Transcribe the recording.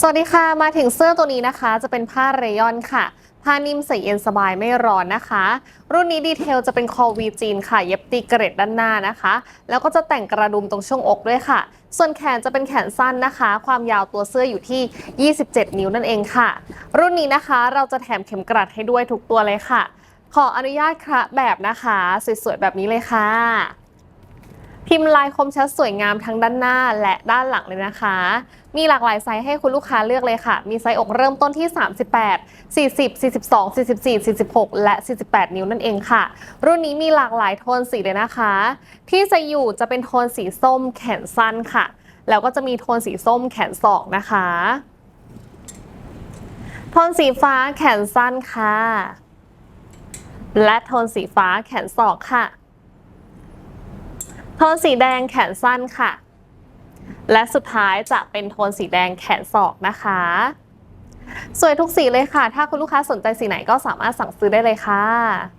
สวัสดีค่ะ มาถึงเสื้อตัวนี้นะคะ จะเป็นผ้าเรยอนค่ะ ผ้านิ่มใส่เย็นสบายไม่ร้อนนะคะ รุ่นนี้ดีเทลจะเป็นคอวีจีนค่ะ เย็บตีเกรดด้านหน้านะคะ แล้วก็จะแต่งกระดุมตรงช่วงอกด้วยค่ะ ส่วนแขนจะเป็นแขนสั้นนะคะ ความยาวตัวเสื้ออยู่ที่ 27 นิ้วนั่นเองค่ะ รุ่นนี้นะคะเราจะแถมเข็มกลัดให้ด้วยทุกตัวเลยค่ะ ขออนุญาตค่ะแบบนะคะสวยๆแบบนี้เลยค่ะ พิมพ์ลายคมชัดสวยงามทั้งด้านหน้าและด้านหลังเลยนะคะ มีหลากหลายไซส์ให้คุณลูกค้าเลือกเลยค่ะ มีไซส์อกเริ่มต้นที่ 38 40 42 44 46 และ 48 นิ้วนั่นเองค่ะ รุ่นนี้มีหลากหลายโทนสีเลยนะคะ ที่จะอยู่จะเป็นโทนสีส้มแขนสั้นค่ะ แล้วก็จะมีโทนสีส้มแขนศอกนะคะ โทนสีฟ้าแขนสั้นค่ะ และโทนสีฟ้าแขนศอกค่ะ โทนสีแดงแขนสั้นค่ะ และสุดท้ายจะเป็นโทนสีแดงแขนศอกนะคะ สวยทุกสีเลยค่ะ ถ้าคุณลูกค้าสนใจสีไหนก็สามารถสั่งซื้อได้เลยค่ะ